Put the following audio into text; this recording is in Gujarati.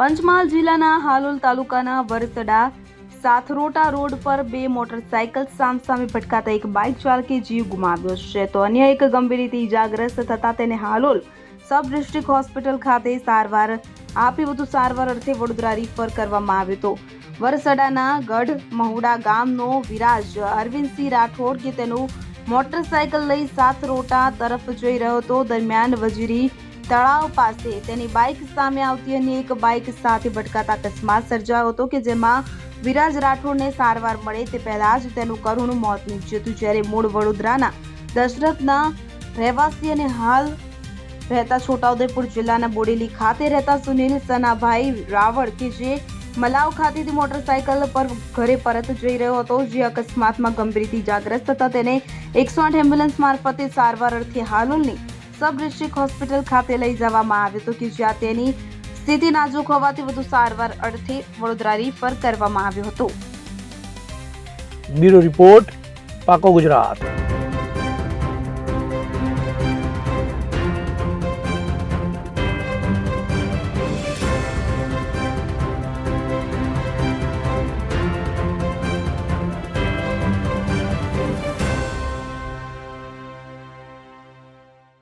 પંચમહાલ જિલ્લાના હાલોલ તાલુકાના વરસડા સાથરોટા રોડ પર બે મોટરસાયકલ સામસામે ભટકાતા એક બાઇક ચાલકે જીવ ગુમાવ્યો છે. તો અન્ય એક ગંભીર રીતે ઇજાગ્રસ્ત થતા તેને હાલોલ સબ ડિસ્ટ્રિક્ટ હોસ્પિટલ ખાતે સારવાર આપી વધુ સારવાર અર્થે વડોદરા રિફર કરવામાં આવ્યો હતો. વરસડાના ગઢ મહુડા ગામનો વિરાજ અરવિંદસિંહ રાઠોડ કે તેનું મોટરસાયકલ લઈ સાથરોટા તરફ જઈ રહ્યો હતો. દરમિયાન વજીરી તળાવ પાસે તેની બાઇક સામે આવતી અન્ય એક બાઇક સાથે ભટકાતા અકસ્માત સર્જાયો હતો કે જેમાં વિરાજ રાઠોડને સારવાર મળે તે પહેલા જ તેનું કરુણ મોત નીપજ્યું હતું. જ્યારે મૂળ વડોદરાના દશરથના રહેવાસી અને હાલ રહેતા છોટાઉદેપુર જિલ્લાના બોડેલી ખાતે રહેતા સુનિલ સનાભાઈ રાવળ કે જે મલાવ ખાતેથી મોટરસાયકલ પર ઘરે પરત જઈ રહ્યો હતો, જે અકસ્માતમાં ગંભીરથી જાગ્રસ્ત થતા તેને એકસો આઠ એમ્બ્યુલન્સ મારફતે સારવાર અર્થે હાલોલની સબ ડિસ્ટ્રિક્ટ હોસ્પિટલ ખાતે લઈ જવામાં આવ્યો હતો કે જ્યાં તેની સ્થિતિ નાજુક હોવાથી વધુ સારવાર અર્થે વડોદરા રીફર કરવામાં આવ્યો હતો. બ્યુરો રિપોર્ટ પાકો ગુજરાત.